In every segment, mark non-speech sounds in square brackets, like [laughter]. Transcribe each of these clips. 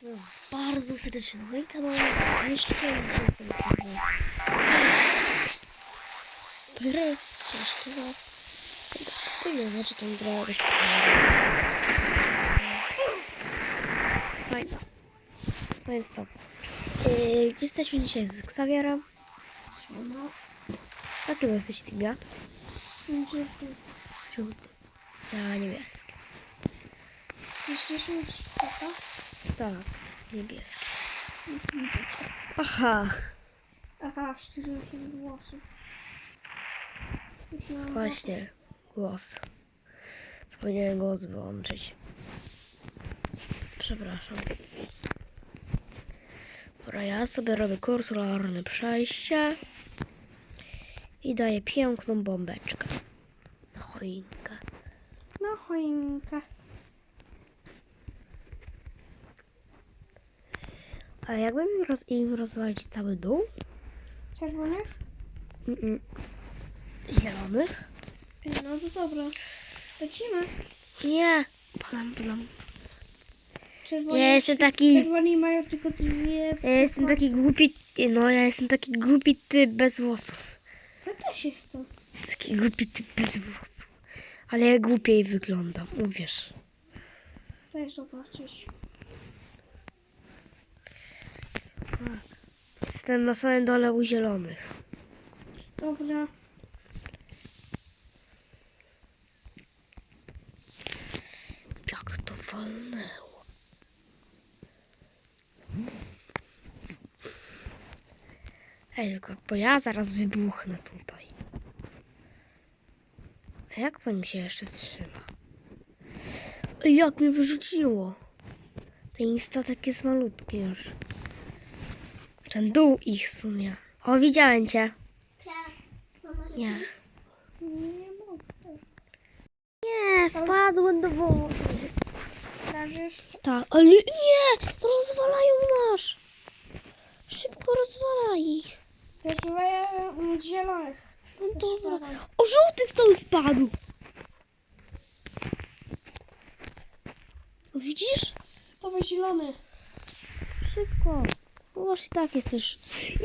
To jest bardzo serdecznie na moim kanale. Jeszcze dzisiaj sobie pokażę. Press, ciężko. To nie znaczy tą grę. Fajna. To jest to. Yy, jesteśmy dzisiaj z Xavierem. Siema. Jakiego jesteś teamia? Żółty. Żółty. Ja niebieski. Myślisz, że szczeka? Tak, niebieski. Aha. Aha, szczerze się. Myślałam, że- Właśnie, głos. Zapomniałem głos wyłączyć. Przepraszam. Dobra, ja sobie robię kulturalne przejście i daję piękną bombeczkę na choinkę. Na choinkę. A jakbym roz, im rozwalić cały dół? Czerwonych? Mm-mm. Zielonych? No to dobra. Lecimy. Nie. Palam, palam. Czerwoni, Ja jestem taki- Czerwoni mają tylko dwie... Ja jestem taki głupi, no ja jestem taki głupi typ bez włosów. Ja też jestem. Taki głupi typ bez włosów. Ale ja głupiej wyglądam, uwierz. Daj zobaczyć. Jestem na samym dole u zielonych. Dobra. Jak to walnęło. Ej, tylko, bo ja zaraz wybuchnę tutaj. A jak to mi się jeszcze trzyma? Ej, jak mnie wyrzuciło. Ten statek jest malutki już. Ten dół ich w sumie. O, widziałem cię. Nie. Nie mogę. Nie, wpadłem do wody. Tak, ale nie! Rozwalają nasz! Szybko rozwala ich. Mm, zielonych. No dobra. O, żółtych cały spadł! Widzisz? To zielony. Szybko. No masz i tak jesteś.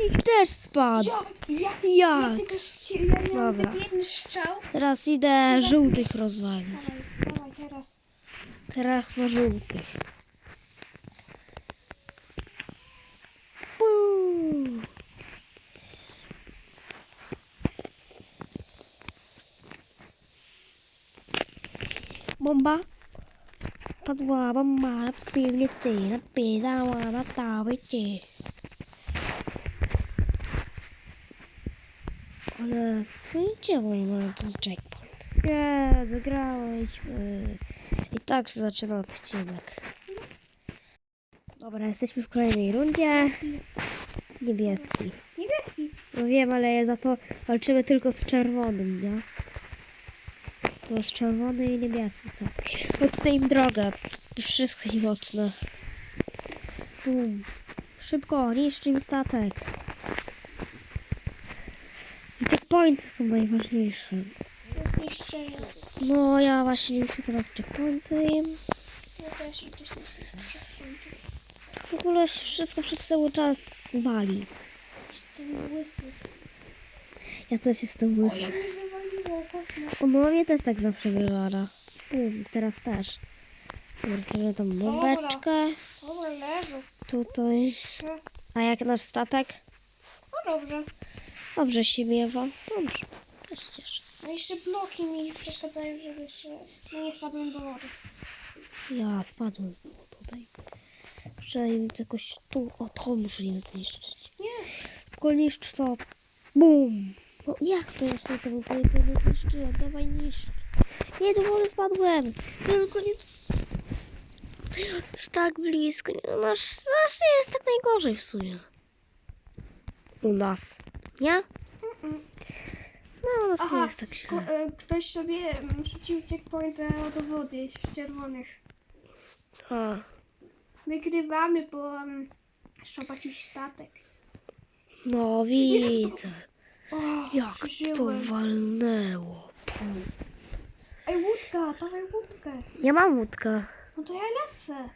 Ich też spadł. Ja, ja Jak? tylko strzel- ja miałam Dobra. tylko jeden strzał. Teraz idę żółtych rozwalić. Dawaj, dawaj teraz. Teraz na żółtych. Puu. Bomba. Padła bomba na piwnicy, napisała na tablicy. Ale no gdzie oni mają ten checkpoint? Nie, zagrałeś. I tak się zaczyna odcinek. Dobra, jesteśmy w kolejnej rundzie. Niebieski. Niebieski. No wiem, ale za to walczymy tylko z czerwonym, nie? To jest czerwony i niebieski są. No tutaj im drogę. Wszystko im mocne. Bum. Szybko, niszcz im statek. I te pointy są najważniejsze. No, ja właśnie muszę teraz checkpointy im. Ja też. W ogóle wszystko przez cały czas wali. Jestem łysy. Ja też jestem łysy. No mnie też tak zawsze wywala. Um, teraz też. Dobra, stawiam tą bombeczkę. Tutaj. A jak nasz statek? No dobrze. Dobrze się miewa. Dobrze. Też się cieszę. No jeszcze bloki mi przeszkadzają, żeby się nie spadłem do wody. Ja wpadłem znowu tutaj. Im jakoś tu. O, to muszę im zniszczyć. Nie. Tylko niszcz to. Bum! No jak to jeszcze ten tutaj nie zniszczyłem? Dawaj niszcz. Nie, do wody spadłem. Tylko nie... Już tak blisko. No, nasz, nasz nie jest tak najgorzej w sumie. U nas. Nie? No, u nas nie Aha, jest tak ko- źle. e, ktoś sobie mm, rzucił checkpointa do wody z czerwonych. A, Wygrywamy, bo um, szopacił statek. no widzę. Jak to przeżyłem. walnęło. Ej, łódka, dawaj łódkę. Ja mam łódkę. No to ja lecę.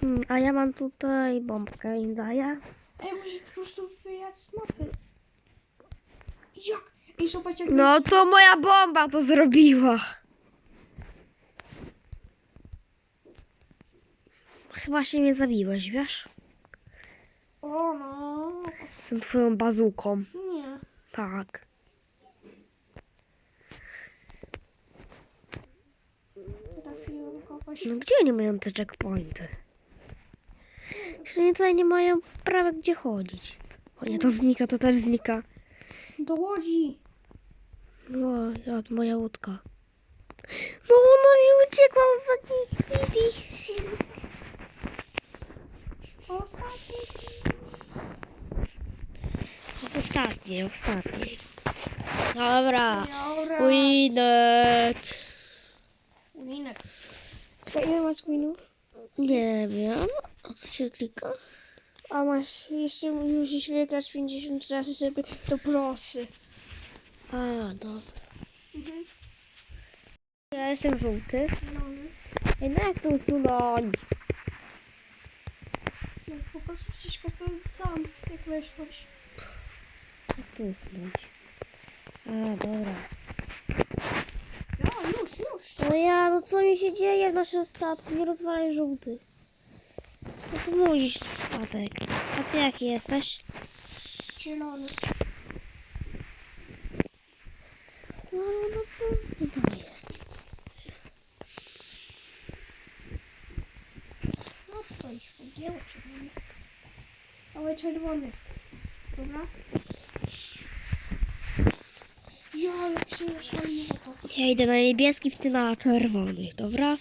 Hmm, a ja mam tutaj bombkę i daję. Ej, musisz po prostu wyjechać z mapy. Jak? Ej, zobacz jak... No to moja bomba to zrobiła. Chyba się mnie zabiłeś, wiesz? O no. Z tą twoją bazuką. Nie. Tak. Trafiłem kogoś. No gdzie oni mają te checkpointy? Że oni tutaj nie mają prawa gdzie chodzić. O nie, to znika, to też znika. Do łodzi. No, ja, moja łódka. No, ona mi uciekła z ostatniej chwili. Ostatni. Ostatniej, ostatniej. Dobra. Dobra. Winek. Winek. Czekaj, ile masz winów? Nie wiem. A co się klika? A masz, jeszcze musisz wygrać 50 razy, żeby to prosy. A, dobra. Mhm. Ja jestem żółty. Zielony. Ej, no jak to usunąć? No, po prostu ściśka to sam, jak weszłaś. Jak to usunąć? A, dobra. No, już, już. No ja, no co mi się dzieje w naszym statku? Nie rozwalaj żółty. No to mój statek. A ty jaki jesteś? Zielony. No, no, no, no daję. No to już pogięło czerwony. Dawaj czerwony. Dobra? Ja, idę na niebieski, ty na czerwony, dobra?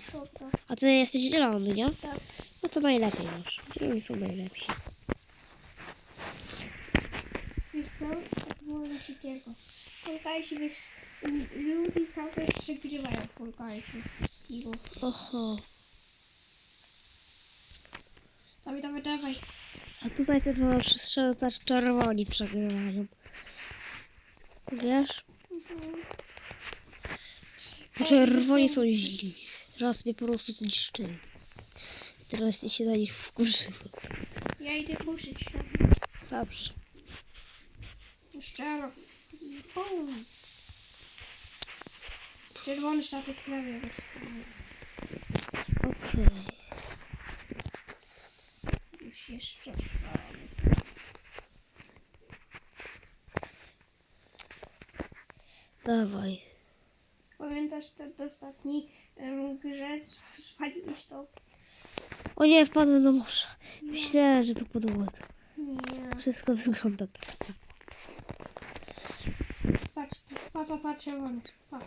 A ty jesteś zielony, nie? Tak. No to najlepiej masz. Zieloni są najlepsi. Wiesz co? Tak mówię ci tego. Folkajsi wiesz, ludzie cały czas przegrywają folkajsi. Kiwów. Oho. Dawaj, dawaj, dawaj. A tutaj to trzeba przestrzelać czerwoni przegrywają. Wiesz? Mhm. Czerwoni są źli. Raz mnie po prostu zniszczyli. Teraz się na nich wkurzyłem. Ja idę puszyć się. Dobrze. Szczero. Bum. Czerwony statek prawie Okej. Już jeszcze. Dawaj. Pamiętasz ten ostatni um, grze? Spaliłeś to? O nie, wpadłem do morza. Myślałem, że to podłoga. Nie. Wszystko wygląda tak samo. Patrz, pa, pa, pa, czerwony. Pa.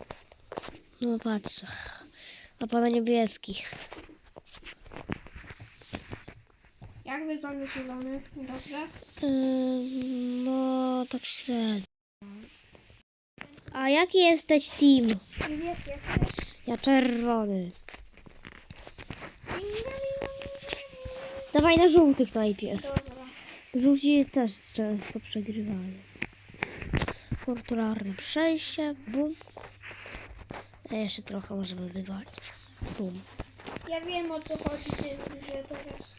No patrzę. A pana niebieski. Jak wygląda zielony? Dobrze? Ym, no, tak średnio. A jaki jesteś team? Ja czerwony. Dawaj na żółtych najpierw. Dobra. Żółci też często przegrywają. Kulturalne przejście. Bum. A jeszcze trochę możemy wywalić. Bum. Ja wiem o co chodzi tym grze teraz.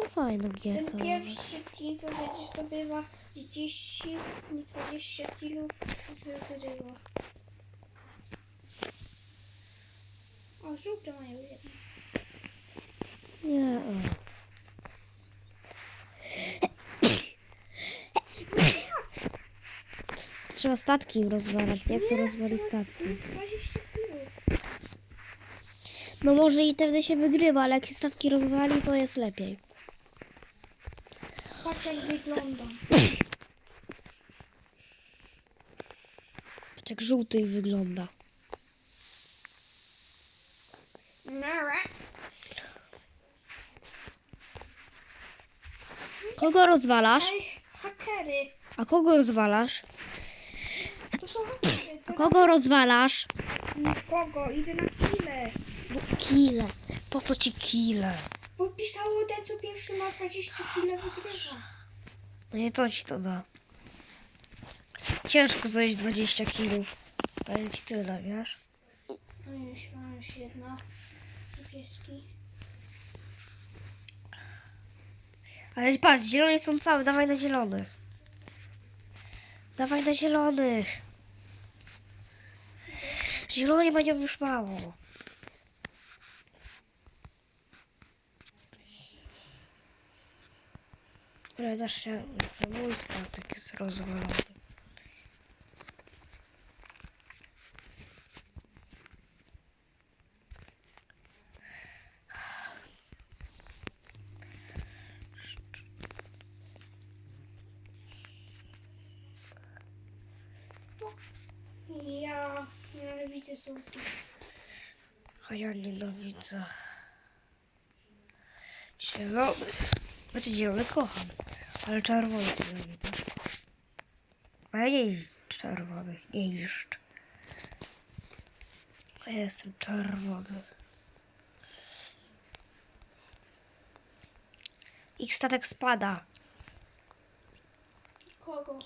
No fajna Ten pierwszy team to przecież to bywa 30, nie 20 kilów wygrywa. O, żółte mają jedno. Nie. Trzeba statki rozwalać. Jak to rozwali statki? To jest 20 kilów. No może i wtedy się wygrywa, ale jak się statki rozwali, to jest lepiej. Patrz jak wygląda. [laughs] Jak żółty wygląda. Kogo rozwalasz? Hakery. A kogo rozwalasz? To są hakery. A kogo rozwalasz? na kogo? Idę na chwilę. No, kile. Po co ci kile? Bo pisało ten, co pierwszy ma 20 kile wygrywa. No i co ci to da? Ciężko zejść 20 kilów. Powiem ci tyle, wiesz? No już mam już jedno. Niebieski. Ale patrz, zieloni są całe, dawaj na zielonych. Dawaj na zielonych. Zieloni będą już mało. Ale dasz się, mój statek jest rozwalony. Ja nienawidzę żółtych. A ja nienawidzę zielonych. Znaczy zielony kocham, ale czerwony nienawidzę. A ja nie jeżdżę czerwonych, nie jeżdżę. A ja jestem czerwony. Ich statek spada. Kogo?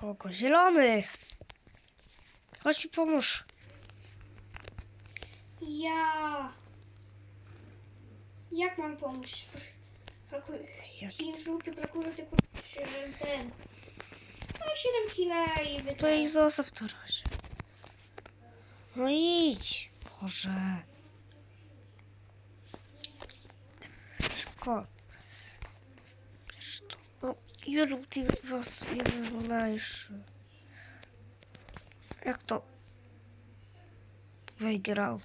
Kogo? Zielonych! Chodź mi pomóż. Ja. Jak mam pomóc? Brakuje. Team żółty brakuje tylko siedem- ten. No 7 kila i To wytnę. ich zostaw to razie. No idź. Boże. Szybko. Już ty was nie wyglądajesz. Jak to wygrał?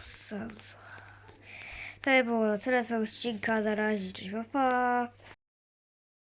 Sensu. To było na tyle z odcinka. Na pa, pa.